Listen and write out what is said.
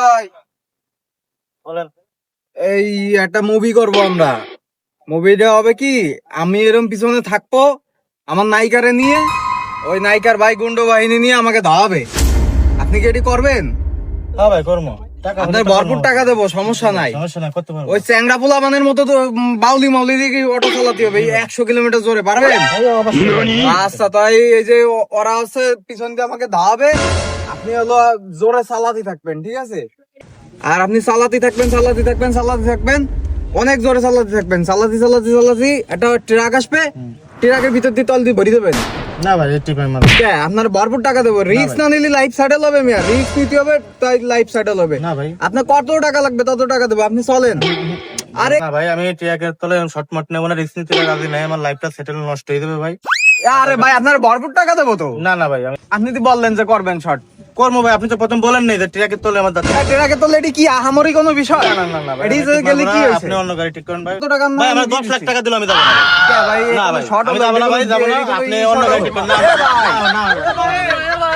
ভাই। বলেন। এই একটা মুভি করব আমরা। মুভিটা হবে কি আমি এরম পিছনে থাকব আমার নায়িকারে নিয়ে ওই নায়িকার ভাই গুন্ড বাহিনী নিয়ে আমাকে ধাওয়াবে। আপনি কি এটি করবেন? হ্যাঁ ভাই কর্ম আপনার ভরপুর টাকা দেবো সমস্যা নাই। ওই চ্যাংরা পোলা মানের মতো তো বাউলি মাউলি দিয়ে অটো চালাতে হবে? একশো কিলোমিটার জোরে পারবেন? ভাই। আচ্ছা তাই এই যে ওরা হচ্ছে পিছন দিয়ে আমাকে ধাওয়াবে। আপনি হলো জোরে চালাতে থাকবেন ঠিক আছে? আর আপনি চালাতে থাকবেন চালাতে থাকবেন চালাতে থাকবেন অনেক জোরে চালাতে থাকবেন। চালাতে চালাতে চালাতে একটা ট্রাক আসবে ট্রাকের ভিতর দিয়ে তল দিয়ে ভরি দেবেন। না ভাই এইটি পাই মাল কে? আপনার ভরপুর টাকা দেবো। রিস্ক না নিলে লাইফ সেটেল হবে মিয়া। রিস্ক নিতে হবে তাই লাইফ সেটেল হবে। না ভাই। আপনার কত টাকা লাগবে তত টাকা দেবো। আপনি চলেন। আরে না ভাই আমি ট্রিয়াকের তলে শর্ট মাট নেব না রিস্ক নিতে রাজি নাই আমার লাইফটা সেটেল নষ্ট হয়ে যাবে ভাই। আরে ভাই আপনার ভরপুর টাকা দেবো তো? না না ভাই আপনি তো বললেন যে করবেন শর্ট কর্ম ভাই আপনি তো প্রথম বলেন নাই যে ট্রিয়াকের তলে আমার দাদা ট্রাকে তোলে এটি কি আহামরি কোনো বিষয় না না না ভাই এটি আমি যে গেলে কি না, হয়েছে? আপনি অন্য গাড়ি ঠিক করেন ভাই কত টাকা ভাই আমার নাম দশ লাখ টাকা দিল আমি যাব না ভাই না ভাই শর্ট আমি যাব না ভাই যাব না আপনি অন্য গাড়ি ঠিক করেন না ভাই, না, না,